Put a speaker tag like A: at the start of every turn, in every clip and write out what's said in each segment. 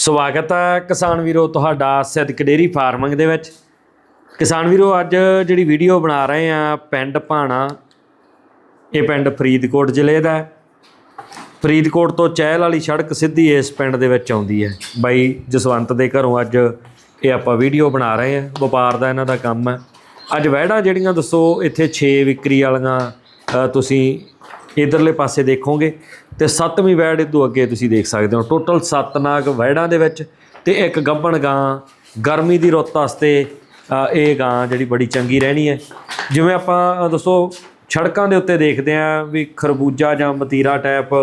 A: ਸਵਾਗਤ ਹੈ ਕਿਸਾਨ ਵੀਰੋ ਤੁਹਾਡਾ ਸਿੱਧਕ ਡੇਰੀ ਫਾਰਮਿੰਗ ਦੇ ਵਿੱਚ। ਕਿਸਾਨ ਵੀਰੋ, ਅੱਜ ਜਿਹੜੀ ਵੀਡੀਓ ਬਣਾ ਰਹੇ ਆ, ਪਿੰਡ ਭਾਣਾ, ਇਹ ਪਿੰਡ ਫਰੀਦਕੋਟ ਜ਼ਿਲ੍ਹੇ ਦਾ ਹੈ। ਫਰੀਦਕੋਟ ਤੋਂ ਚਹਿਲ ਵਾਲੀ ਸੜਕ ਸਿੱਧੀ ਇਸ ਪਿੰਡ ਦੇ ਵਿੱਚ ਆਉਂਦੀ ਹੈ। ਬਾਈ ਜਸਵੰਤ ਦੇ ਘਰੋਂ ਅੱਜ ਇਹ ਆਪਾਂ ਵੀਡੀਓ ਬਣਾ ਰਹੇ ਆ। ਵਪਾਰ ਦਾ ਇਹਨਾਂ ਦਾ ਕੰਮ ਹੈ। ਅੱਜ ਵਹਿੜਾਂ ਜਿਹੜੀਆਂ ਦੱਸੋ, ਇੱਥੇ 6 ਵਿਕਰੀ ਵਾਲੀਆਂ ਤੁਸੀਂ ਇਧਰਲੇ ਪਾਸੇ ਦੇਖੋਗੇ। ਤੇ ਸੱਤਵੀਂ ਵਹਿੜ ਤੋਂ ਅੱਗੇ ਤੁਸੀਂ ਦੇਖ ਸਕਦੇ ਹੋ। ਟੋਟਲ 7 ਨਾਗ ਵਹਿੜਾਂ ਦੇ ਵਿੱਚ ਤੇ ਇੱਕ ਗੱਭਣ ਗਾਂ ਗਰਮੀ ਦੀ ਰੁੱਤ ਵਾਸਤੇ ਇਹ ਗਾਂ ਜਿਹੜੀ ਬੜੀ ਚੰਗੀ ਰਹਿਣੀ ਹੈ। ਜਿਵੇਂ ਆਪਾਂ ਅ, ਦੱਸੋ ਸੜਕਾਂ ਦੇ ਉੱਤੇ ਦੇਖਦੇ ਆ ਵੀ ਖਰਬੂਜਾ ਜਾਂ ਮਤੀਰਾ ਟਾਈਪ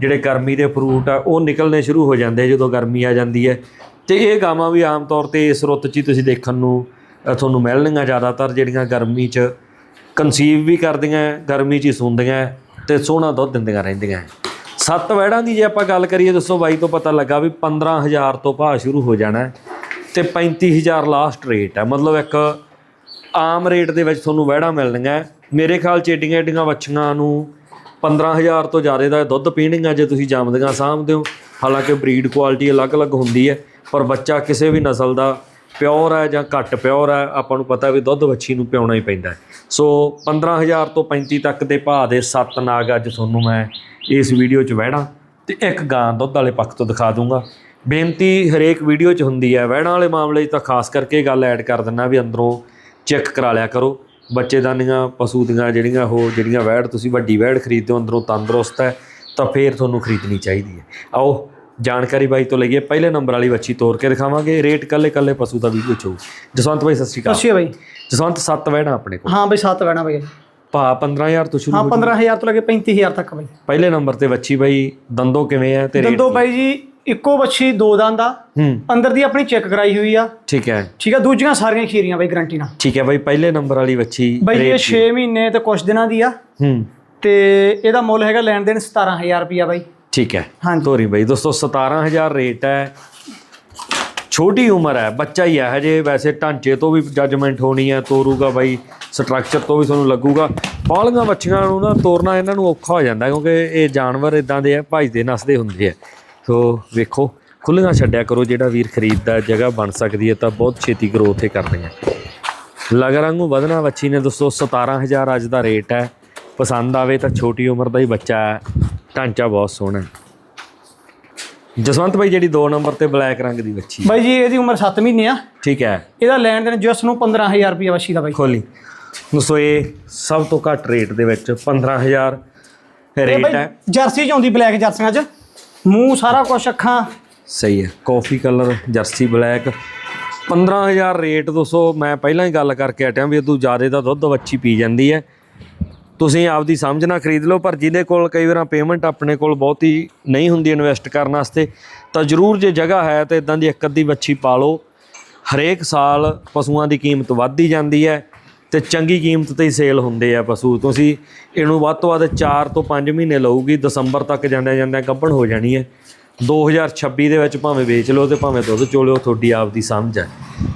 A: ਜਿਹੜੇ ਗਰਮੀ ਦੇ ਫਰੂਟ ਆ ਉਹ ਨਿਕਲਣੇ ਸ਼ੁਰੂ ਹੋ ਜਾਂਦੇ ਜਦੋਂ ਗਰਮੀ ਆ ਜਾਂਦੀ ਹੈ। ਤੇ ਇਹ ਗਾਵਾਂ ਵੀ ਆਮ ਤੌਰ ਤੇ ਇਸ ਰੁੱਤ 'ਚ ਹੀ ਤੁਸੀਂ ਦੇਖਣ ਨੂੰ ਤੁਹਾਨੂੰ ਮਿਲਣਗੀਆਂ ਜ਼ਿਆਦਾਤਰ ਜਿਹੜੀਆਂ ਗਰਮੀ 'ਚ ਕਨਸੀਵ ਵੀ ਕਰਦੀਆਂ ਗਰਮੀ 'ਚ ਹੀ ਸੁੰਦੀਆਂ ਤੇ ਸੋਹਣਾ ਦੁੱਧ ਦਿੰਦੀਆਂ ਰਹਿੰਦੀਆਂ। ਸੱਤ ਵਹਿੜਾਂ ਦੀ ਜੇ ਆਪਾਂ ਗੱਲ ਕਰੀਏ, ਦੱਸੋ ਬਾਈ ਤੋਂ ਪਤਾ ਲੱਗਾ ਵੀ 15000 ਤੋਂ ਭਾਅ ਸ਼ੁਰੂ ਹੋ ਜਾਣਾ ਹੈ ਤੇ 35000 ਲਾਸਟ ਰੇਟ ਹੈ। ਮਤਲਬ ਇੱਕ ਆਮ ਰੇਟ ਦੇ ਵਿੱਚ ਤੁਹਾਨੂੰ ਵਹਿੜਾਂ ਮਿਲਣਗੀਆਂ ਮੇਰੇ ਖਿਆਲ ਚ ਏਡੀਆਂ ਏਡੀਆਂ ਵੱਛੀਆਂ ਨੂੰ 15000 ਤੋਂ ਜ਼ਿਆਦਾ ਦਾ ਦੁੱਧ ਪੀਣਗੀਆਂ ਜੇ ਤੁਸੀਂ ਜੰਮਦੀਆਂ ਸਾਂਭਦੇ ਹੋ ਹਾਲਾਂਕਿ ਬਰੀਡ ਕੁਆਲਿਟੀ ਅਲੱਗ-ਅਲੱਗ ਹੁੰਦੀ ਹੈ, ਪਰ ਬੱਚਾ ਕਿਸੇ ਵੀ ਨਸਲ ਦਾ ਪਿਓਰ ਹੈ ਜਾਂ ਘੱਟ ਪਿਓਰ ਹੈ, ਆਪਾਂ ਨੂੰ ਪਤਾ ਵੀ ਦੁੱਧ ਵੱਛੀ ਨੂੰ ਪਿਉਣਾ ਹੀ ਪੈਂਦਾ ਹੈ। ਸੋ 15000 ਤੋਂ 35 ਤੱਕ ਦੇ ਭਾਅ ਦੇ ਸੱਤ ਨਾਗ ਅੱਜ ਤੁਹਾਨੂੰ ਮੈਂ ਇਸ ਵੀਡੀਓ 'ਚ ਵਹਿੜਾਂ ਤੇ ਇੱਕ ਗਾਂ ਦੁੱਧ ਵਾਲੇ ਪੱਖ ਤੋਂ ਦਿਖਾ ਦੂੰਗਾ। ਬੇਨਤੀ ਹਰੇਕ ਵੀਡੀਓ 'ਚ ਹੁੰਦੀ ਹੈ ਵਹਿੜਾਂ ਵਾਲੇ ਮਾਮਲੇ 'ਚ ਤਾਂ ਖਾਸ ਕਰਕੇ ਗੱਲ ਐਡ ਕਰ ਦਿੰਨਾ ਵੀ ਅੰਦਰੋਂ ਚੈੱਕ ਕਰਾ ਲਿਆ ਕਰੋ। ਬੱਚੇਦਾਨੀਆਂ ਪਸ਼ੂ ਦੀਆਂ ਜਿਹੜੀਆਂ ਉਹ ਜਿਹੜੀਆਂ ਵਹਿੜ ਤੁਸੀਂ ਵੱਡੀ ਵਹਿੜ ਖਰੀਦਦੇ ਹੋ ਅੰਦਰੋਂ ਤੰਦਰੁਸਤ ਹੈ ਤਾਂ ਫੇਰ ਤੁਹਾਨੂੰ ਖਰੀਦਣੀ ਚਾਹੀਦੀ ਹੈ। ਆਓ ਜਾਣਕਾਰੀ ਬਾਈ ਤੋਂ ਲਈਏ ਪਹਿਲੇ ਨੰਬਰ ਵਾਲੀ ਵੱਛੀ ਤੋੜ ਕੇ ਦਿਖਾਵਾਂਗੇ। ਰੇਟ ਕੱਲੇ ਕੱਲੇ ਪਸ਼ੂ ਦਾ ਵੀਡੀਓ ਚ ਜਸਵੰਤ ਬਾਈ ਸਤਿ ਸ਼੍ਰੀ ਅਕਾਲ।
B: ਅੱਛੀ ਹੈ ਬਾਈ।
A: ਜਸਵੰਤ ਸੱਤ ਵਹਿੜਾਂ ਆਪਣੇ ਕੋਲ।
B: ਹਾਂ ਬਾਈ 7 ਵੈਣਾ ਬਾਈ।
A: ਭਾ 15000 ਤੋਂ ਸ਼ੁਰੂ
B: ਹਾਂ
A: ਹੋ
B: 15000 ਤੋਂ ਲੈ ਕੇ 35000 ਤੱਕ ਬਾਈ।
A: ਪਹਿਲੇ ਨੰਬਰ ਤੇ ਵੱਛੀ ਬਾਈ ਦੰਦੋ ਕਿਵੇਂ ਹੈ ਤੇ ਰੇਟ
B: ਦੰਦੋ ਬਾਈ ਜੀ ਇੱਕੋ ਬੱਚੀ ਦੋ ਦੰਦ ਆ।
A: ਹੂੰ।
B: ਅੰਦਰ ਦੀ ਆਪਣੀ ਚੈੱਕ ਕਰਾਈ ਹੋਈ ਆ।
A: ਠੀਕ ਹੈ।
B: ਠੀਕ ਆ ਦੂਜੀਆਂ ਸਾਰੀਆਂ ਖੀਰੀਆਂ ਬਾਈ ਗਰੰਟੀ ਨਾਲ।
A: ਠੀਕ ਹੈ ਬਾਈ ਪਹਿਲੇ ਨੰਬਰ ਵਾਲੀ ਵੱਛੀ
B: ਬਾਈ ਇਹ 6 ਮਹੀਨੇ ਤੇ ਕੁਝ ਦਿਨਾਂ ਦੀ ਆ।
A: ਹੂੰ।
B: ਤੇ ਇਹਦਾ ਮੁੱਲ ਹੈਗਾ ਲੈਣ ਦੇਣ 17000 ਰੁਪਿਆ ਬਾਈ।
A: ਠੀਕ ਹੈ।
B: ਹਾਂਜੀ।
A: ਤੋਰੀ ਬਾਈ ਦੋਸਤੋ 17000 ਰੇਟ ਹੈ। ਛੋਟੀ ਉਮਰ ਹੈ, ਬੱਚਾ ਹੀ ਹੈ, ਹਜੇ ਵੈਸੇ ਢਾਂਚੇ ਤੋਂ ਵੀ ਜੱਜਮੈਂਟ ਹੋਣੀ ਹੈ, ਤੋਰੂਗਾ ਬਾਈ ਸਟਰਕਚਰ ਤੋਂ ਵੀ ਤੁਹਾਨੂੰ ਲੱਗੂਗਾ। ਬਾਲੀਆਂ ਬੱਚੀਆਂ ਨੂੰ ਨਾ ਤੋਰਨਾ ਇਹਨਾਂ ਨੂੰ ਔਖਾ ਹੋ ਜਾਂਦਾ, ਕਿਉਂਕਿ ਇਹ ਜਾਨਵਰ ਇਦਾਂ ਦੇ ਆ ਭਜਦੇ ਨਸਦੇ ਹੁੰਦੇ ਆ। ਸੋ ਵੇਖੋ ਖੁੱਲੀਆਂ ਛੱਡਿਆ ਕਰੋ, ਜਿਹੜਾ ਵੀਰ ਖਰੀਦਦਾ, ਜਗ੍ਹਾ ਬਣ ਸਕਦੀ ਹੈ, ਤਾਂ ਬਹੁਤ ਛੇਤੀ ਗਰੋਥ ਇਹ ਕਰਦੀਆਂ। ਲਗ ਰੰਗੂ ਵਧਣਾ ਬੱਚੀ ਨੇ, ਦੋਸਤੋ 17000 ਅੱਜ ਦਾ ਰੇਟ ਹੈ। ਪਸੰਦ ਆਵੇ ਤਾਂ ਛੋਟੀ ਉਮਰ ਦਾ ਹੀ ਬੱਚਾ ਹੈ, ਢਾਂਚਾ ਬਹੁਤ ਸੋਹਣਾ ਹੈ। ਜਸਵੰਤ ਭਾਈ ਜਿਹੜੀ 2 ਨੰਬਰ ਤੇ ਬਲੈਕ ਰੰਗ ਦੀ ਹੈ।
B: ਬਾਈ ਜੀ ਇਹਦੀ ਉਮਰ 7 ਮਹੀਨੇ ਆ।
A: ਠੀਕ ਹੈ।
B: ਇਹਦਾ ਲੈਣ ਦੇਣ ਜਿਸ ਨੂੰ 15000 ਰੁਪਿਆ ਵਸ਼ੀ ਦਾ ਬਾਈ।
A: ਖੋਲੀ। ਦੋਸਤੋ ਇਹ ਸਭ ਤੋਂ ਘੱਟ ਰੇਟ ਦੇ ਵਿੱਚ 15000
B: ਇਹ
A: ਰੇਟ
B: ਬਾਈ
A: ਹੈ।
B: ਜਰਸੀ ਚ ਆਉਂਦੀ ਬਲੈਕ ਜਰਸੀਆਂ ਚ। ਮੂੰਹ ਸਾਰਾ ਕੁਝ ਅੱਖਾਂ।
A: ਸਹੀ ਹੈ। ਕਾਫੀ ਕਲਰ ਜਰਸੀ ਬਲੈਕ। 15000 ਰੇਟ ਦੋਸਤੋ ਮੈਂ ਪਹਿਲਾਂ ਹੀ ਗੱਲ ਕਰਕੇ ਹਟਿਆ ਵੀ ਇਦੋਂ ਜ਼ਿਆਦਾ ਦਾ ਦੁੱਧ ਵੱਛੀ ਪੀ ਜਾਂਦੀ ਹੈ। ਤੁਸੀਂ ਆਪਦੀ ਸਮਝ ਨਾਲ ਖਰੀਦ ਲਓ, ਪਰ ਜਿਹਦੇ ਕੋਲ ਕਈ ਵਾਰਾਂ ਪੇਮੈਂਟ ਆਪਣੇ ਕੋਲ ਬਹੁਤੀ ਨਹੀਂ ਹੁੰਦੀ ਇਨਵੈਸਟ ਕਰਨ ਵਾਸਤੇ, ਤਾਂ ਜ਼ਰੂਰ ਜੇ ਜਗ੍ਹਾ ਹੈ ਤਾਂ ਇਦਾਂ ਦੀ ਇੱਕ ਅੱਧੀ ਵੱਛੀ ਪਾ ਲਓ। ਹਰੇਕ ਸਾਲ ਪਸ਼ੂਆਂ ਦੀ ਕੀਮਤ ਵੱਧਦੀ ਜਾਂਦੀ ਹੈ ਤੇ ਚੰਗੀ ਕੀਮਤ ਤੇ ਹੀ ਸੇਲ ਹੁੰਦੇ ਆ ਪਸ਼ੂ। ਤੁਸੀਂ ਇਹਨੂੰ ਵੱਧ ਤੋਂ ਵੱਧ 4 ਤੋਂ 5 ਮਹੀਨੇ ਲਊਗੀ, ਦਸੰਬਰ ਤੱਕ ਜਾਂਦਿਆਂ ਜਾਂਦਿਆਂ ਗੱਭਣ ਹੋ ਜਾਣੀ ਹੈ। 2026 ਦੇ ਵਿੱਚ ਭਾਵੇਂ ਵੇਚ ਲਓ ਤੇ ਭਾਵੇਂ ਦੁੱਧ ਚੋਲਿਓ, ਤੁਹਾਡੀ ਆਪਦੀ ਸਮਝ ਹੈ।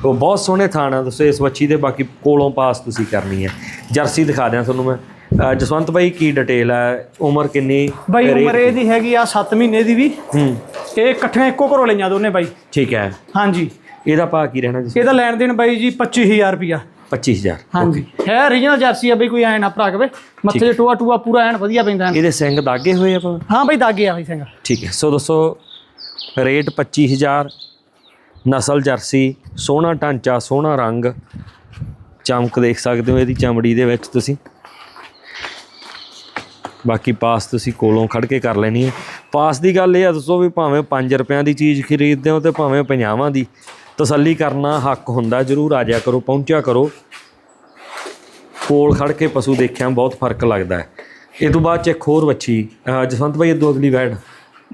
A: ਉਹ ਬਹੁਤ ਸੋਹਣੇ ਥਾਣ ਆ ਤੁਸੀਂ ਇਸ ਵੱਛੀ ਦੇ ਬਾਕੀ ਕੋਲੋਂ ਪਾਸ ਤੁਸੀਂ ਕਰਨੀ ਹੈ। ਜਰਸੀ ਦਿਖਾ ਦਿਆਂ ਤੁਹਾਨੂੰ ਮੈਂ। ਅਹ ਜਸਵੰਤ ਭਾਈ ਕੀ ਡਿਟੇਲ ਹੈ? ਉਮਰ ਕਿੰਨੀ?
B: ਬਾਈ ਉਮਰ ਇਹਦੀ ਹੈਗੀ ਆ 7 ਮਹੀਨੇ ਦੀ ਵੀ।
A: ਹੂੰ।
B: ਇਹ ਇਕੱਠੀਆਂ ਇੱਕੋ ਘਰੋਂ ਲਈਆਂ ਦੋਨੇ ਬਾਈ।
A: ਠੀਕ ਹੈ।
B: ਹਾਂਜੀ।
A: ਇਹਦਾ ਭਾਅ ਕੀ ਰਹਿਣਾ ਜੀ?
B: ਇਹਦਾ ਲੈਣ ਦੇਣ ਬਾਈ ਜੀ 25000 ਰੁਪਿਆ
A: 25000
B: ਹਾਂਜੀ। ਹੈ ਰੀਜਨਲ ਜਰਸੀ ਆ ਬਈ ਕੋਈ ਐ ਨਾ ਭਰਾ ਕੇ ਮੱਥੇ 'ਚ ਟੂਆ ਟੂਆ ਪੂਰਾ ਐਨ ਵਧੀਆ ਪੈਂਦਾ ਐਨ।
A: ਇਹਦੇ ਸਿੰਘ ਦਾਗੇ ਹੋਏ ਆ ਭਾਵੇਂ
B: ਹਾਂ ਬਈ ਦਾਗੇ ਆ ਬਈ ਸਿੰਘ।
A: ਠੀਕ ਹੈ। ਸੋ ਦੋਸਤੋ ਰੇਟ 25000 ਨਸਲ ਜਰਸੀ ਸੋਹਣਾ ਢਾਂਚਾ ਸੋਹਣਾ ਰੰਗ। ਚਮਕ ਦੇਖ ਸਕਦੇ ਹੋ ਇਹਦੀ ਚਮੜੀ ਦੇ ਵਿੱਚ ਤੁਸੀਂ। ਬਾਕੀ ਪਾਸ ਤੁਸੀਂ ਕੋਲੋਂ ਖੜ ਕੇ ਕਰ ਲੈਣੀ ਹੈ। ਪਾਸ ਦੀ ਗੱਲ ਇਹ ਆ ਦੱਸੋ ਵੀ ਭਾਵੇਂ 5 ਰੁਪਿਆਂ ਦੀ ਚੀਜ਼ ਖਰੀਦਦੇ ਹੋ ਤੇ ਭਾਵੇਂ 50ਵਾਂ ਦੀ। ਤਸੱਲੀ ਕਰਨਾ ਹੱਕ ਹੁੰਦਾ ਜਰੂਰ ਆ ਜਾਇਆ ਕਰੋ ਪਹੁੰਚਿਆ ਕਰੋ। ਕੋਲ ਖੜ ਕੇ ਪਸ਼ੂ ਦੇਖਿਆ ਬਹੁਤ ਫ਼ਰਕ ਲੱਗਦਾ ਹੈ। ਇਹ ਤੋਂ ਬਾਅਦ ਚ ਇੱਕ ਹੋਰ ਵੱਛੀ ਜਸਵੰਤ ਭਾਈ ਇਹ ਦੋ ਅਗਲੀ ਵੈੜ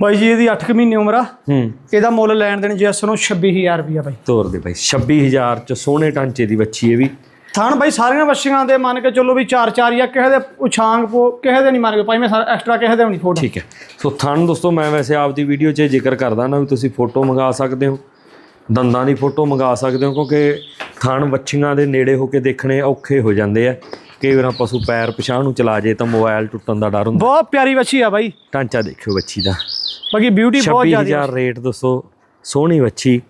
B: ਬਾਈ ਜੀ ਇਹਦੀ 8 ਮਹੀਨੇ ਉਮਰ ਆ।
A: ਹੂੰ।
B: ਇਹਦਾ ਮੁੱਲ ਲੈਣ ਦੇਣ ਜਿਸ ਨੂੰ 26000 ਰੁਪਿਆ ਬਾਈ।
A: ਤੋਰ ਦੇ ਬਾਈ 26000 ਚ ਸੋਹਣੇ ਢਾਂਚੇ ਦੀ ਵੱਛੀ ਇਹ ਵੀ।
B: ਥਾਣ ਬਾਈ ਸਾਰੀਆਂ ਵੱਛੀਆਂ ਦੇ ਮੰਨ ਕੇ ਚੱਲੋ ਵੀ 4-4 ਜਾਂ ਕਿਸੇ ਦੇ ਉਛਾਂਗ ਪੋ ਕਿਸੇ ਦੇ ਨਹੀਂ ਮੰਨ ਕੇ ਭਾਈ ਮੈਂ ਐਕਸਟਰਾ ਕਿਸੇ ਦੇ ਨਹੀਂ ਥੋੜਾ
A: ਠੀਕ ਹੈ। ਸੋ ਥਣ ਦੋਸਤੋ ਮੈਂ ਵੈਸੇ ਆਪਦੀ ਵੀਡੀਓ 'ਚ ਜ਼ਿਕਰ ਕਰਦਾ ਨਾ ਵੀ ਤੁਸੀਂ ਫੋਟੋ ਮੰਗਾ ਸਕਦੇ ਹੋ ਦੰਦਾਂ ਦੀ ਫੋਟੋ ਮੰਗਾ ਸਕਦੇ ਹੋ ਕਿਉਂਕਿ ਥਣ ਵੱਛੀਆਂ ਦੇ ਨੇੜੇ ਹੋ ਕੇ ਦੇਖਣੇ ਔਖੇ ਹੋ ਜਾਂਦੇ ਆ। ਕਈ ਵਾਰ ਪਸ਼ੂ ਪੈਰ ਪਿਛਾਂ ਨੂੰ ਚਲਾ ਜੇ ਤਾਂ ਮੋਬਾਈਲ ਟੁੱਟਣ ਦਾ ਡਰ ਹੁੰਦਾ।
B: ਬਹੁਤ ਪਿਆਰੀ ਵੱਛੀ ਆ ਬਾਈ।
A: ਢਾਂਚਾ ਦੇਖਿਓ ਵੱਛੀ ਦਾ।
B: ਬਾਕੀ ਬਿਊਟੀ ਬਹੁਤ ਜ਼ਿਆਦਾ
A: 26000 ਰੇਟ ਦੱਸੋ ਸੋਹਣੀ ਵੱਛੀ।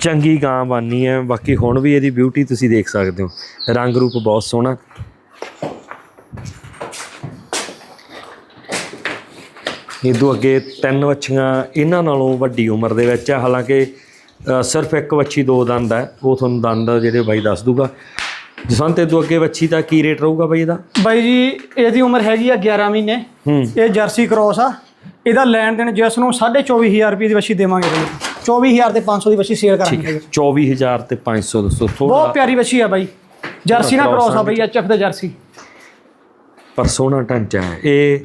A: ਚੰਗੀ ਗਾਂ ਬਾਨੀ ਹੈ। ਬਾਕੀ ਹੁਣ ਵੀ ਇਹਦੀ ਬਿਊਟੀ ਤੁਸੀਂ ਦੇਖ ਸਕਦੇ ਹੋ। ਰੰਗ ਰੂਪ ਬਹੁਤ ਸੋਹਣਾ। ਇਹ ਤੋਂ ਅੱਗੇ ਤਿੰਨ ਵੱਛੀਆਂ ਇਹਨਾਂ ਨਾਲੋਂ ਵੱਡੀ ਉਮਰ ਦੇ ਵਿੱਚ ਹੈ ਹਾਲਾਂਕਿ ਸਿਰਫ ਇੱਕ ਵੱਛੀ ਦੋ ਦੰਦ ਹੈ। ਉਹ ਤੁਹਾਨੂੰ ਦੰਦ ਜਿਹੜੇ ਬਾਈ ਦੱਸ ਦੂਗਾ। ਜਸਵੰਤ ਇਹ ਤੋਂ ਅੱਗੇ ਵੱਛੀ ਦਾ ਕੀ ਰੇਟ ਰਹੂਗਾ ਬਾਈ ਇਹਦਾ?
B: ਬਾਈ ਜੀ ਇਹਦੀ ਉਮਰ ਹੈਗੀ ਆ 11 ਮਹੀਨੇ। ਇਹ ਜਰਸੀ ਕ੍ਰੋਸ ਆ। ਇਹਦਾ ਲੈਣ ਦੇਣ ਜਿਸ ਨੂੰ 24500 ਰੁਪਏ ਦੀ ਵੱਛੀ ਦੇਵਾਂਗੇ 24000 ਤੇ 500 ਦੀ ਵੱਛੀ ਸੇਲ ਕਰਾਂਗੇ ਬਾਈ।
A: 24000 ਤੇ 500 ਦੱਸੋ ਥੋੜਾ
B: ਬਹੁਤ ਪਿਆਰੀ ਵੱਛੀ ਆ ਬਾਈ। ਜਰਸੀ
A: cross
B: ਕ੍ਰੋਸ ਆ ਬਾਈ ਐਚਐਫ ਦਾ ਜਰਸੀ।
A: ਪਰ ਸੋਹਣਾ ਢਾਂਚਾ ਹੈ। ਇਹ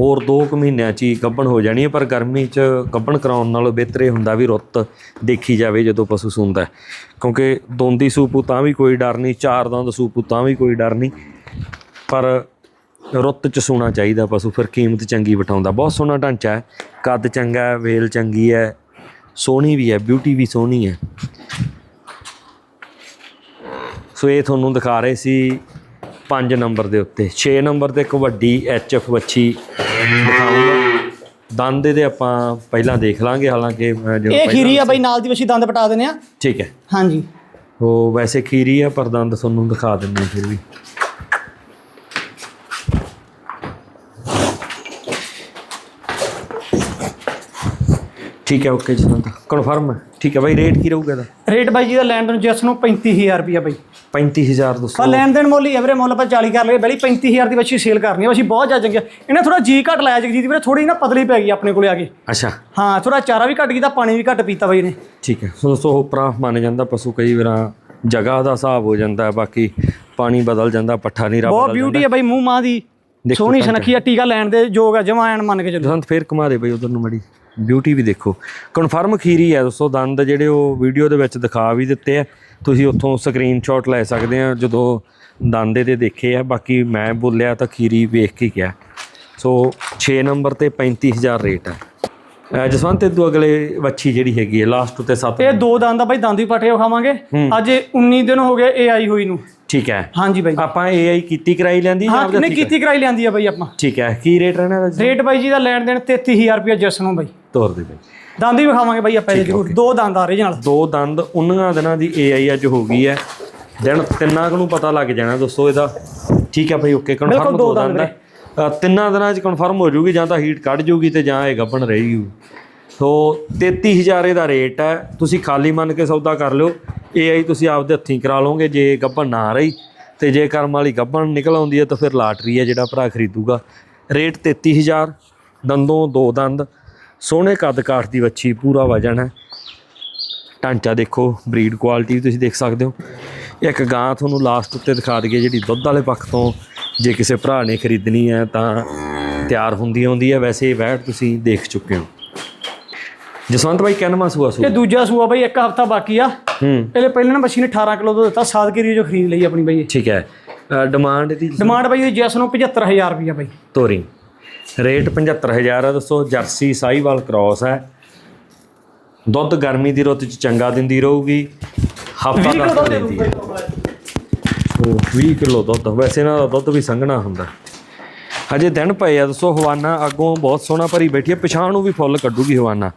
A: ਹੋਰ 2 ਕੁ ਮਹੀਨਿਆਂ ਚ ਹੀ ਗੱਭਣ ਹੋ ਜਾਣੀ ਹੈ ਪਰ ਗਰਮੀ ਚ ਗੱਭਣ ਕਰਾਉਣ ਨਾਲੋਂ ਬਿਹਤਰ ਇਹ ਹੁੰਦਾ ਵੀ ਰੁੱਤ ਦੇਖੀ ਜਾਵੇ ਜਦੋਂ ਪਸ਼ੂ ਸੂੰਦਾ ਹੈ। ਕਿਉਂਕਿ ਦੋਂਦੀ ਸੂਪੂ ਤਾਂ ਵੀ ਕੋਈ ਡਰ ਨਹੀਂ ਚਾਰ ਦੰਦ ਸੂਪੂ ਤਾਂ ਵੀ ਕੋਈ ਡਰ ਨਹੀਂ। ਪਰ ਰੁੱਤ ਚ ਸੂਣਾ ਚਾਹੀਦਾ ਪਸ਼ੂ ਫਿਰ ਕੀਮਤ ਚੰਗੀ ਵਟਾਉਂਦਾ ਬਹੁਤ ਸੋਹਣਾ ਢਾਂਚਾ ਹੈ। ਕੱਦ ਚੰਗਾ ਹੈ ਵੇਲ ਚੰਗੀ ਹੈ ਸੋਹਣੀ ਵੀ ਹੈ ਬਿਊਟੀ ਵੀ ਸੋਹਣੀ ਹੈ। ਸੋ ਇਹ ਤੁਹਾਨੂੰ ਦਿਖਾ ਰਹੇ ਸੀ 5 ਨੰਬਰ ਦੇ ਉੱਤੇ। 6 ਨੰਬਰ ਤੇ ਇੱਕ ਵੱਡੀ ਐਚਐਫ ਵੱਛੀ ਦਿਖਾਉਂਗਾ। ਦੰਦ ਇਹਦੇ ਆਪਾਂ ਪਹਿਲਾਂ ਦੇਖ ਲਾਂਗੇ ਹਾਲਾਂਕਿ
B: ਇਹ ਖੀਰੀ ਆ ਬਾਈ ਨਾਲ ਦੀ ਵੱਛੀ ਦੰਦ ਪਟਾ ਦਿੰਦੇ ਆ।
A: ਠੀਕ ਹੈ।
B: ਹਾਂਜੀ।
A: ਉਹ ਵੈਸੇ ਖੀਰੀ ਆ ਪਰ ਦੰਦ ਤੁਹਾਨੂੰ ਦਿਖਾ ਦਿੰਦੇ ਫਿਰ ਵੀ। ਠੀਕ ਹੈ ਓਕੇ ਜਸਵੰਤ ਕਨਫਰਮ ਹੈ। ਠੀਕ ਹੈ ਬਾਈ ਰੇਟ ਕੀ ਰਹੂਗਾ ਇਹਦਾ?
B: ਰੇਟ ਬਾਈ ਜੀ ਦਾ ਲੈਣ ਦੇਣ ਜਿਸ ਨੂੰ 35000 ਰੁਪਏ ਬਾਈ।
A: 35000 ਦੱਸੋ।
B: ਪਰ ਲੈਣ ਦੇਣ ਮੁੱਲ ਹੀ ਐਵਰੇ ਮੁੱਲ ਆਪਾਂ 40 ਕਰ ਲਏ ਬੜੀ 35000 ਦੀ ਵੱਛੀ ਸੇਲ ਕਰਨੀ ਹੈ। ਵੱਛੀ ਬਹੁਤ ਜ਼ਿਆਦਾ ਚੰਗੀ ਇਹਨੇ ਥੋੜਾ ਜੀ ਘਟ ਲਾਇਆ ਜਗਜੀਤ ਵੀਰੇ ਥੋੜੀ ਨਾ ਪਤਲੀ ਪੈ ਗਈ ਆਪਣੇ ਕੋਲੇ ਆ ਕੇ।
A: ਅੱਛਾ।
B: ਹਾਂ ਥੋੜਾ ਚਾਰਾ ਵੀ ਘਟ ਗਈ ਤਾਂ ਪਾਣੀ ਵੀ ਘਟ ਪੀਤਾ ਬਾਈ ਨੇ
A: ਠੀਕ ਹੈ ਸੋ ਦੋਸਤੋ ਉਪਰਾ ਮੰਨ ਜਾਂਦਾ ਪਸ਼ੂ ਕਈ ਵਾਰਾਂ ਜਗ੍ਹਾ ਦਾ ਹਿਸਾਬ ਹੋ ਜਾਂਦਾ ਹੈ, ਬਾਕੀ ਪਾਣੀ ਬਦਲ ਜਾਂਦਾ ਪੱਠਾ ਨੀਰਾ
B: ਬਹੁਤ
A: ਬਦਲ
B: ਬਿਊਟੀ ਹੈ ਬਾਈ ਮੂੰਹ ਮਾਂ ਦੀ ਸੋਹਣੀ। ਸੁਨੱਖੀ ਟੀਕਾ ਲੈਣ ਦੇ ਯੋਗ ਆ ਜਮਾ ਐਨ ਮੰਨ ਕੇ ਚੱਲੋ।
A: ਦੰਦ ਫੇਰ ਘੁਮਾ ਦੇ ਬਈ ਉਧਰ ਨੂੰ ਮੜੀ। ਬਿਊਟੀ ਵੀ ਦੇਖੋ। ਕਨਫਰਮ ਖੀਰੀ ਹੈ ਦੋਸਤੋ ਦੰਦ ਜਿਹੜੇ ਉਹ ਵੀਡੀਓ ਦੇ ਵਿੱਚ ਦਿਖਾ ਵੀ ਦਿੱਤੇ ਆ। ਤੁਸੀਂ ਉੱਥੋਂ ਸਕਰੀਨਸ਼ਾਟ ਲੈ ਸਕਦੇ ਆ ਜਦੋਂ ਦੰਦ ਇਹਦੇ ਦੇਖੇ ਆ। ਬਾਕੀ ਮੈਂ ਬੋਲਿਆ ਤਾਂ ਖੀਰੀ ਵੇਖ ਕੇ ਕਿਹਾ ਸੋ 6 ਨੰਬਰ ਤੇ 35000 ਰੇਟ ਹੈ ਜਸਵੰਤ ਇਹ ਤੋਂ ਅਗਲੇ ਵੱਛੀ ਜਿਹੜੀ ਹੈਗੀ ਹੈ ਲਾਸਟ ਉਤੇ 7
B: ਇਹ ਦੋ ਦੰਦ ਆ ਬਾਈ ਦੰਦ ਵੀ ਪਟੇ ਖਾਵਾਂਗੇ ਅੱਜ ਇਹ 19 ਦਿਨ ਹੋ ਗਏ ਇਹ ਆਈ ਹੋਈ ਨੂੰ।
A: ਠੀਕ ਹੈ।
B: ਹਾਂਜੀ ਬਾਈ
A: ਆਪਾਂ AI ਕੀਤੀ ਕਰਾਈ ਲੈਂਦੀ ਜਾਂ
B: ਹਾਂ
A: ਆਪਦਾ
B: ਕੀਤੀ ਕਰਾਈ ਲਿਆਂਦੀ ਆ ਬਾਈ ਆਪਾਂ।
A: ਠੀਕ ਹੈ ਕੀ ਰੇਟ ਰਹਿਣਾ ਇਹਦਾ ਜੀ?
B: ਰੇਟ ਬਾਈ ਜੀ ਦਾ ਲੈਣ ਦੇਣ 33000 ਰੁਪਏ ਜਿਸ ਨੂੰ ਬਾਈ।
A: ਤੋਰ ਦੇ ਬਈ।
B: ਦੰਦ ਵੀ ਵਿਖਾਵਾਂਗੇ ਬਾਈ ਆਪਾਂ ਇਹਦੇ ਜ਼ਰੂਰ। ਦੋ ਦੰਦ ਆ ਰਹੇ ਨਾਲ।
A: ਦੋ ਦੰਦ ਉਨੀਆਂ ਦਿਨਾਂ ਦੀ AI ਅੱਜ ਹੋ ਗਈ ਹੈ। ਦਿਨ ਤਿੰਨਾਂ ਕੁ ਨੂੰ ਪਤਾ ਲੱਗ ਜਾਣਾ ਦੋਸਤੋ ਇਹਦਾ। ਠੀਕ ਹੈ ਭਾਈ ਓਕੇ ਕਨਫਰਮ ਦੋ
B: ਦੰਦ
A: ਦੰਦ ਹੈ। ਅ, ਤਿੰਨਾਂ ਦਿਨਾਂ 'ਚ ਕਨਫਰਮ ਹੋ ਜੂਗੀ ਜਾਂ ਤਾਂ ਹੀਟ ਕੱਢ ਜੂਗੀ ਤੇ ਜਾਂ ਇਹ ਗੱਭਣ ਰਹੇਗੀ ਸੋ 33000 ਇਹਦਾ ਰੇਟ ਹੈ। ਤੁਸੀਂ ਖਾਲੀ ਮੰਨ ਕੇ ਸੌਦਾ ਕਰ ਲਿਓ। AI ਤੁਸੀਂ ਆਪਦੇ ਹੱਥੀਂ ਕਰਾ ਲਓਗੇ, ਜੇ ਗੱਭਣ ਨਾ ਰਹੀ ਤੇ ਜੇ ਕਰਮ ਵਾਲੀ ਗੱਭਣ ਨਿਕਲ ਆਉਂਦੀ ਹੈ ਤਾਂ ਫਿਰ ਲਾਟਰੀ ਹੈ ਜਿਹੜਾ ਭਰਾ ਖਰੀਦੂਗਾ। ਰੇਟ 33000 ਦੰਦੋਂ ਦੋ ਦੰਦ, ਸੋਹਣੇ ਕੱਦ ਕਾਠ ਦੀ ਵੱਛੀ, ਪੂਰਾ ਵਜਨ ਹੈ। ਢਾਂਚਾ ਦੇਖੋ, ਬਰੀਡ ਕੁਆਲਿਟੀ ਵੀ ਤੁਸੀਂ ਦੇਖ ਸਕਦੇ ਹੋ। ਇੱਕ ਗਾਂ ਤੁਹਾਨੂੰ ਲਾਸਟ ਉੱਤੇ ਦਿਖਾ ਦਈਏ, ਜਿਹੜੀ ਦੁੱਧ ਵਾਲੇ ਪੱਖ ਤੋਂ ਜੇ ਕਿਸੇ ਭਰਾ ਨੇ ਖਰੀਦਣੀ ਹੈ ਤਾਂ ਤਿਆਰ ਹੁੰਦੀ ਆਉਂਦੀ ਹੈ। ਵੈਸੇ ਇਹ ਵੈਟ ਤੁਸੀਂ ਦੇਖ ਚੁੱਕੇ ਹੋ। ਜਸਵੰਤ ਭਾਈ ਕਿੰਨਵਾਂ ਸੂਆ ਸੂ
B: ਇਹ ਦੂਜਾ ਸੂਆ ਬਾਈ ਇੱਕ ਹਫਤਾ ਬਾਕੀ ਆ।
A: ਹੂੰ।
B: ਇਹਲੇ ਪਹਿਲੇ ਨਾ ਮਸ਼ੀਨ 18 ਕਿਲੋ ਦਾ ਦਿੱਤਾ ਸਾਦਗਿਰੀ ਜੋ ਖਰੀਦ ਲਈ ਆਪਣੀ ਬਾਈ।
A: ਠੀਕ ਹੈ। ਡਿਮਾਂਡ ਦੀ
B: ਡਿਮਾਂਡ ਬਾਈ ਦੀ ਜਿਸ ਨੂੰ 75000 ਰੁਪਏ ਬਾਈ।
A: ਤੋਰੀ। ਰੇਟ 75000 ਹੈ ਦੋਸਤੋ ਜਰਸੀ ਸਾਈਵਾਲ ਕ੍ਰਾਸ ਹੈ। ਦੁੱਧ ਗਰਮੀ ਦੀ ਰੁੱਤ ਚ ਚੰਗਾ ਦਿੰਦੀ ਰਹੂਗੀ। ਹਫਤਾ
B: 20 ਕਿਲੋ
A: ਦਾ ਦਿੰਦੀ ਹੈ।
B: ਬਾਈ
A: ਉਹ 20 ਕਿਲੋ ਦੁੱਧ। ਵੈਸੇ ਇਹਨਾਂ ਦਾ ਦੁੱਧ ਵੀ ਸੰਘਣਾ ਹੁੰਦਾ। ਹਜੇ ਦਿਨ ਪਏ ਆ ਦੱਸੋ ਹਵਾਨਾ ਅੱਗੋਂ ਬਹੁਤ ਸੋਹਣਾ ਭਰੀ ਬੈਠੀ ਹੈ ਪਿਛਾਂ ਨੂੰ ਵੀ ਫੁੱਲ ਕੱਢੂਗੀ ਹਵਾਨਾ।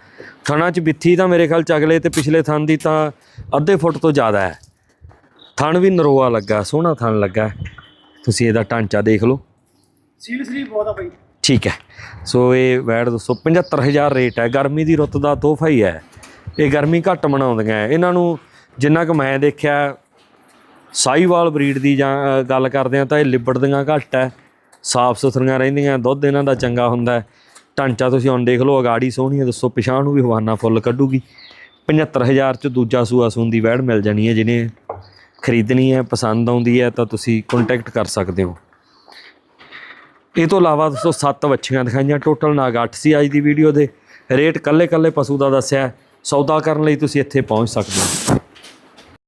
A: ਥਣਾ ਚ ਬਿੱਥੀ ਤਾਂ ਮੇਰੇ ਖਿਆਲ ਚ ਅਗਲੇ ਤੇ ਪਿਛਲੇ ਥਣ ਦੀ ਤਾਂ ਅੱਧੇ ਫੁੱਟ ਤੋਂ ਜ਼ਿਆਦਾ ਹੈ। ਥਣ ਵੀ ਨਰੋਆ ਲੱਗਾ ਸੋਹਣਾ ਥਣ ਲੱਗਾ। ਤੁਸੀਂ ਇਹਦਾ ਢਾਂਚਾ ਦੇਖ ਲਓ।
B: ਸੀਲ ਸਲੀ ਬਹੁਤ ਆ ਬਾਈ
A: ਠੀਕ ਹੈ। ਸੋ ਇਹ ਵੈੜ ਦੱਸੋ 75000 ਰੇਟ ਹੈ। ਗਰਮੀ ਦੀ ਰੁੱਤ ਦਾ ਤੋਹਫਾ ਹੀ ਹੈ। ਇਹ ਗਰਮੀ ਘੱਟ ਮਨਾਉਂਦੀਆਂ। ਇਹਨਾਂ ਨੂੰ ਜਿੰਨਾ ਕੁ ਮੈਂ ਦੇਖਿਆ ਸਾਈਵਾਲ ਬਰੀਡ ਦੀ ਜਾਂ ਗੱਲ ਕਰਦੇ ਆ ਤਾਂ ਇਹ ਲਿਬੜਦੀਆਂ ਘੱਟ ਹੈ। ਸਾਫ਼ ਸੁਥਰੀਆਂ ਰਹਿੰਦੀਆਂ, ਦੁੱਧ ਇਹਨਾਂ ਦਾ ਚੰਗਾ ਹੁੰਦਾ ਹੈ। ਢਾਂਚਾ ਤੁਸੀਂ ਹੁਣ ਦੇਖ ਲਓ, ਅਗਾੜੀ ਸੋਹਣੀ ਹੈ, ਦੱਸੋ ਪਿਛਾਂ ਨੂੰ ਵੀ ਹਵਾਨਾ ਫੁੱਲ ਕੱਢੂਗੀ। 75000 ਚ ਦੂਜਾ ਸੂਆ ਸੂਨ ਦੀ ਵੈੜ ਮਿਲ ਜਾਣੀ ਹੈ, ਜਿਹਨੇ ਖਰੀਦਣੀ ਹੈ, ਪਸੰਦ ਆਉਂਦੀ ਹੈ, ਤਾਂ ਤੁਸੀਂ ਕੰਟੈਕਟ ਕਰ ਸਕਦੇ ਹੋ। ਇਹ ਤੋਂ ਇਲਾਵਾ ਦੋਸਤੋ ਸੱਤ ਵੱਛੀਆਂ ਦਿਖਾਈਆਂ ਟੋਟਲ ਨਾਗ 8 ਸੀ ਅੱਜ ਦੀ ਵੀਡੀਓ ਦੇ। ਰੇਟ ਕੱਲੇ ਕੱਲੇ ਪਸ਼ੂ ਦਾ ਦੱਸਿਆ ਸੌਦਾ ਕਰਨ ਲਈ ਤੁਸੀਂ ਇੱਥੇ ਪਹੁੰਚ ਸਕਦੇ ਹੋ।